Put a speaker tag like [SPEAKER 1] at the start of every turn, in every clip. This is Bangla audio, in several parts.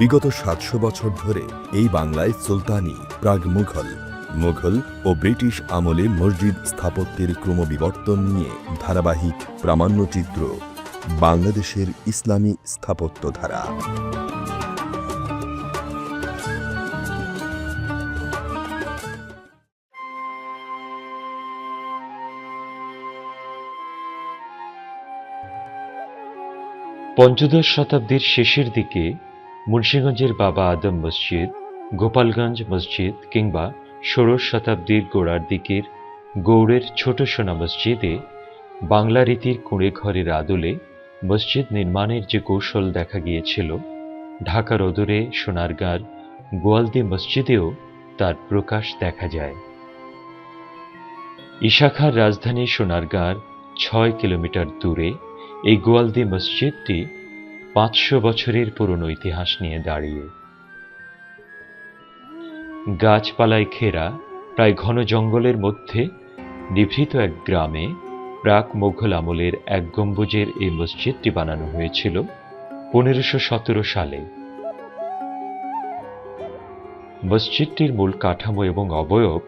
[SPEAKER 1] বিগত সাতশো বছর ধরে এই বাংলায় সুলতানি, প্রাগ মুঘল মুঘল ও ব্রিটিশ আমলে মসজিদ স্থাপত্যের ক্রমবিবর্তন নিয়ে ধারাবাহিক প্রামাণ্যচিত্র, বাংলাদেশের ইসলামী স্থাপত্য ধারা
[SPEAKER 2] পঞ্চদশ শতাব্দীর শেষের দিকে মুন্সিগঞ্জের বাবা আদম মসজিদ, গোপালগঞ্জ মসজিদ কিংবা ষোড়শ শতাব্দীর গোড়ার দিকের গৌড়ের ছোট সোনা মসজিদে বাংলা রীতির কুঁড়ে ঘরের আদলে মসজিদ নির্মাণের যে কৌশল দেখা গিয়েছিল, ঢাকার অদূরে সোনারগাঁর গোয়ালদি মসজিদেও তার প্রকাশ দেখা যায়। ইশাখার রাজধানী সোনারগাঁর ছয় কিলোমিটার দূরে এই গোয়ালদি মসজিদটি পাঁচশো বছরের পুরনো ইতিহাস নিয়ে দাঁড়িয়ে। গাছপালায় ঘেরা প্রায় ঘন জঙ্গলের মধ্যে নিভৃত এক গ্রামে প্রাক মোঘল আমলের এক গম্বুজের এই মসজিদটি বানানো হয়েছিল পনেরোশো সতেরো সালে। মসজিদটির মূল কাঠামো এবং অবয়ব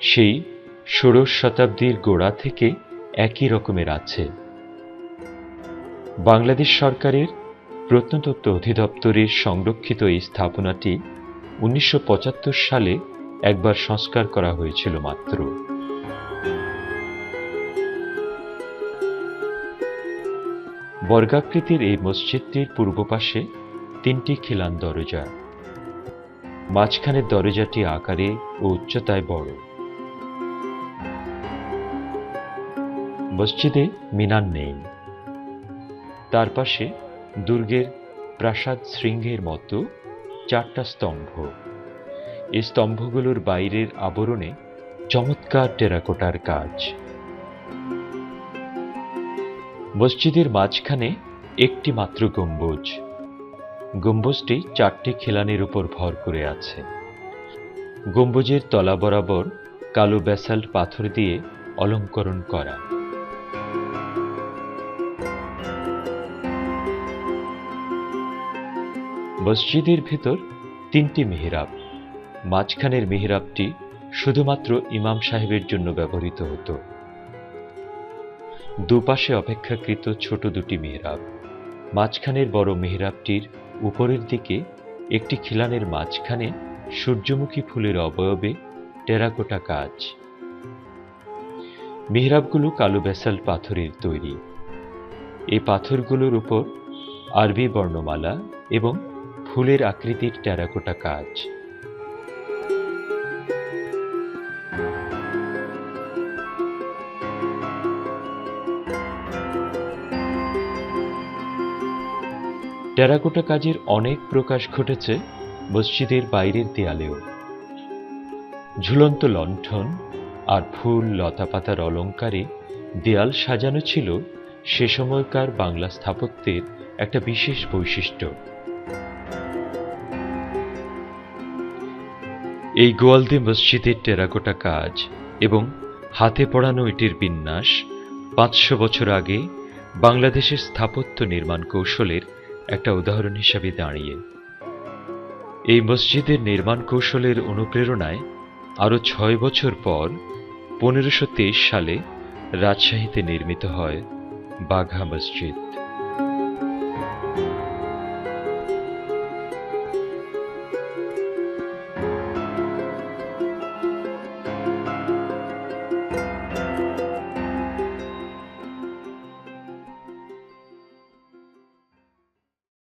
[SPEAKER 2] সেই ষোড়শ শতাব্দীর গোড়া থেকে একই রকমের আছে। বাংলাদেশ সরকারের প্রত্নতত্ত্ব অধিদপ্তরের সংরক্ষিত এই স্থাপনাটি উনিশশো পঁচাত্তর সালে একবার সংস্কার করা হয়েছিল মাত্র। বর্গাকৃতির এই মসজিদটির পূর্ব পাশে তিনটি খিলান দরজা। মাঝখানের দরজাটি আকারে ও উচ্চতায় বড়। মসজিদে মিনার নেই। তার পাশে দুর্গের প্রাসাদ শৃঙ্গের মতো চারটা স্তম্ভ। এই স্তম্ভগুলোর বাইরের আবরণে চমৎকার টেরাকোটার কাজ। মসজিদের মাঝখানে একটি মাত্র গম্বুজ। গম্বুজটি চারটি খিলানের উপর ভর করে আছে। গম্বুজের তলা বরাবর কালো ব্যাসাল্ট পাথর দিয়ে অলঙ্করণ করা। মসজিদের ভেতর তিনটি মেহরাব। মাঝখানের মেহরাবটি শুধুমাত্র ইমাম সাহেবের জন্য ব্যবহৃত হতো। দুপাশে অপেক্ষাকৃত ছোট দুটি মেহরাব। মাঝখানের বড় মেহরাবটির উপরের দিকে একটি খিলানের মাঝখানে সূর্যমুখী ফুলের অবয়বে টেরাকোটা কাজ মেহরাবগুলো কালো ব্যাসাল্ট পাথরের তৈরি। এই পাথরগুলোর উপর আরবি বর্ণমালা এবং ফুলের আকৃতির টেরাকোটা কাজ। টেরাকোটা কাজের অনেক প্রকাশ ঘটেছে মসজিদের বাইরের দেয়ালেও। ঝুলন্ত লণ্ঠন আর ফুল লতাপাতার অলঙ্কারে দেয়াল সাজানো ছিল সে সময়কার বাংলা স্থাপত্যের একটা বিশেষ বৈশিষ্ট্য। এই গোয়ালদি মসজিদের টেরাকোটা কাজ এবং হাতে পড়ানো এটির বিন্যাস পাঁচশো বছর আগে বাংলাদেশের স্থাপত্য নির্মাণ কৌশলের একটা উদাহরণ হিসাবে দাঁড়িয়ে। এই মসজিদের নির্মাণ কৌশলের অনুপ্রেরণায় আরও ছয় বছর পর পনেরোশো সালে রাজশাহীতে নির্মিত হয় বাঘা মসজিদ।